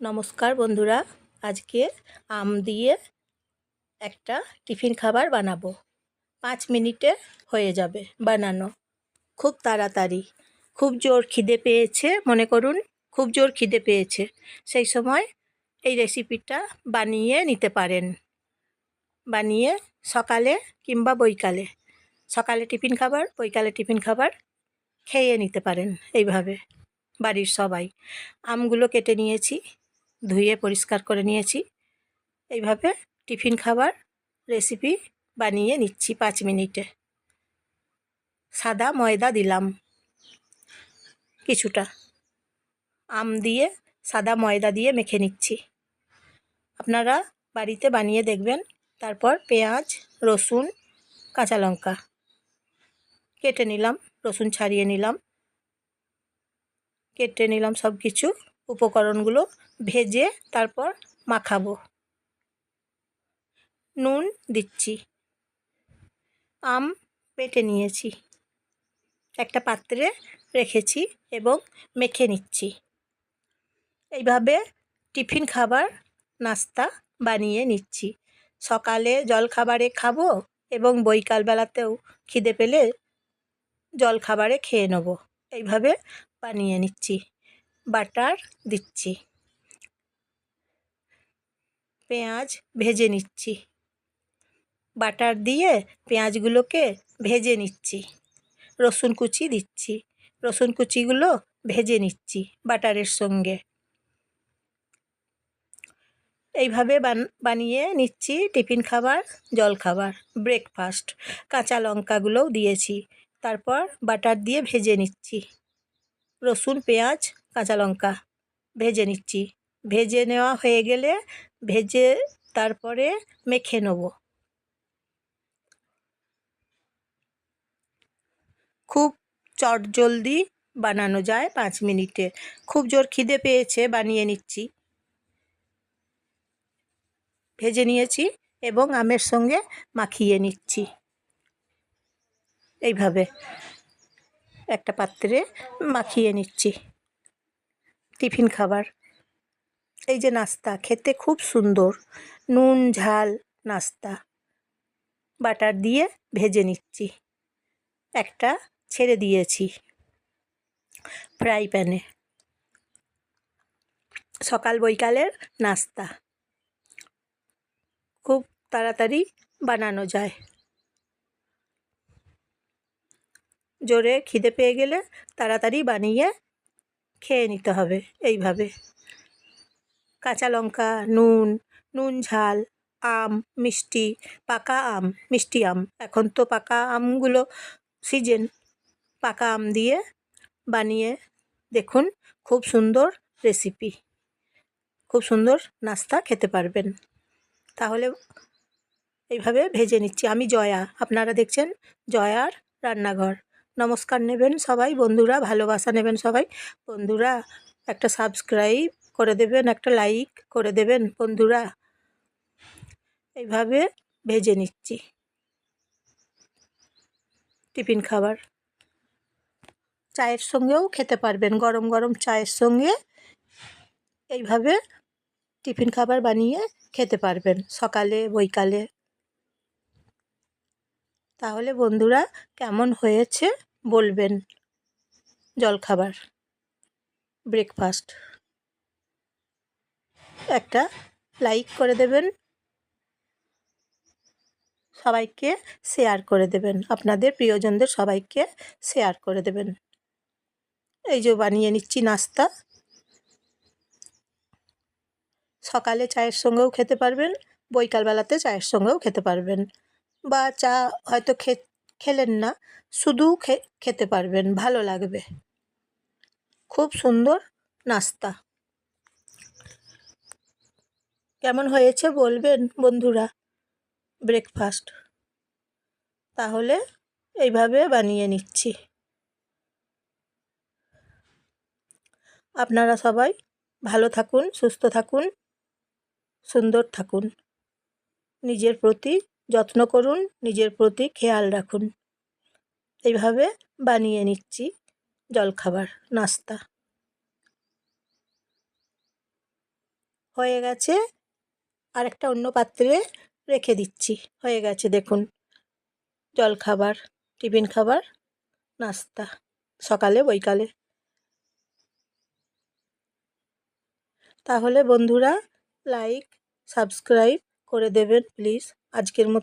নমস্কার বন্ধুরা, আজকে আম দিয়ে একটা টিফিন খাবার বানাবো। পাঁচ মিনিটে হয়ে যাবে বানানো। খুব তাড়াতাড়ি। খুব জোর খিদে পেয়েছে, মনে করুন, খুব জোর খিদে পেয়েছে। সেই সময় এই রেসিপিটা বানিয়ে নিতে পারেন। বানিয়ে সকালে কিংবা বৈকালে। সকালে টিফিন খাবার, বৈকালে টিফিন খাবার খেয়ে নিতে পারেন এইভাবে বাড়ির সবাই। আমগুলো কেটে নিয়েছি। ধুয়ে পরিষ্কার করে নিয়েছি। এইভাবে টিফিন খাবার রেসিপি বানিয়ে নিচ্ছি পাঁচ মিনিটে। সাদা ময়দা দিলাম কিছুটা। আম দিয়ে সাদা ময়দা দিয়ে মেখে নিচ্ছি। আপনারা বাড়িতে বানিয়ে দেখবেন, তারপর পেঁয়াজ, রসুন, কাঁচা লঙ্কা কেটে নিলাম, রসুন ছাড়িয়ে নিলাম, কেটে নিলাম সব কিছু উপকরণগুলো ভেজে তারপর মাখাবো। নুন দিচ্ছি। আম পেটে নিয়েছি। একটা পাত্রে রেখেছি এবং মেখে নিচ্ছি। এইভাবে টিফিন খাবার, নাস্তা বানিয়ে নিচ্ছি। সকালে জল খাবারে খাব এবং বৈকালবেলাতেও খিদে পেলে জল খাবারে খেয়ে নেব। এইভাবে বানিয়ে নিচ্ছি। বাটার দিচ্ছি। পেঁয়াজ ভেজে নিচ্ছি। বাটার দিয়ে পেঁয়াজগুলোকে ভেজে নিচ্ছি। রসুন কুচি দিচ্ছি। রসুন কুচিগুলো ভেজে নিচ্ছি বাটারের সঙ্গে। এইভাবে বানিয়ে নিচ্ছি টিফিন খাবার, জল খাবার, ব্রেকফাস্ট, কাঁচা লঙ্কাগুলোও দিয়েছি। তারপর বাটার দিয়ে ভেজে নিচ্ছি। রসুন, পেঁয়াজ কাঁচা লঙ্কা ভেজে নিচ্ছি। ভেজে নেওয়া হয়ে গেলে ভেজে তারপরে মেখে নেব। খুব চটজলদি বানানো যায় পাঁচ মিনিটে। খুব জোর খিদে পেয়েছে, বানিয়ে নিচ্ছি। ভেজে নিয়েছি এবং আমের সঙ্গে মাখিয়ে নিচ্ছি। এইভাবে একটা পাত্রে মাখিয়ে নিচ্ছি। টিফিন খাবার। এই যে নাস্তা, খেতে খুব সুন্দর। নুন, ঝাল, নাস্তা। বাটার দিয়ে ভেজে নিচ্ছি। একটা ছেড়ে দিয়েছি ফ্রাই প্যানে। সকাল বৈকালের নাস্তা। খুব তাড়াতাড়ি বানানো যায়। জোরে খিদে পেয়ে গেলে তাড়াতাড়ি বানিয়ে খেয়ে নিতে হবে, এইভাবে। কাঁচা লঙ্কা, নুন নুন ঝাল, আম, মিষ্টি, পাকা আম, মিষ্টি আম। এখন তো পাকা আমগুলো সিজন। পাকা আম দিয়ে বানিয়ে দেখুন, খুব সুন্দর রেসিপি। খুব সুন্দর নাস্তা খেতে পারবেন। তাহলে এইভাবে ভেজে নিচ্ছি। আমি জয়া, আপনারা দেখছেন জয়ার রান্নাঘর। নমস্কার নেবেন সবাই, বন্ধুরা ভালোবাসা নেবেন সবাই। বন্ধুরা, একটা সাবস্ক্রাইব করে দেবেন, একটা লাইক করে দেবেন। বন্ধুরা, এইভাবে ভেজে নিচ্ছি। টিফিন খাবার। চায়ের সঙ্গেও খেতে পারবেন, গরম গরম চায়ের সঙ্গে এইভাবে টিফিন খাবার বানিয়ে খেতে পারবেন সকালে, বৈকালে। তাহলে বন্ধুরা কেমন হয়েছে বলবেন। জলখাবার ব্রেকফাস্ট একটা লাইক করে দেবেন। সবাইকে শেয়ার করে দেবেন। আপনাদের প্রিয়জনদের সবাইকে শেয়ার করে দেবেন। এই যে বানিয়ে নিচ্ছি নাস্তা। সকালে চায়ের সঙ্গেও খেতে পারবেন, বৈকালবেলাতে চায়ের সঙ্গেও খেতে পারবেন। বা চা হয়তো খে, খেলেন না। শুধু খে, খেতে পারবেন, ভালো লাগবে। খুব সুন্দর নাস্তা। কেমন হয়েছে বলবেন বন্ধুরা? ব্রেকফাস্ট। তাহলে এইভাবে বানিয়ে নিচ্ছি। আপনারা সবাই ভালো থাকুন, সুস্থ থাকুন, সুন্দর থাকুন। নিজের প্রতি যত্ন করুন, নিজের প্রতি খেয়াল রাখুন। এইভাবে বানিয়ে নিচ্ছি জলখাবার, নাস্তা। হয়ে গেছে। আর একটা অন্য পাত্রে রেখে দিচ্ছি। হয়ে গেছে, দেখুন। জলখাবার, টিফিন খাবার, নাস্তা, সকালে, বৈকালে। তাহলে বন্ধুরা, লাইক, সাবস্ক্রাইব করে দেবেন, প্লিজ। আজকের মতো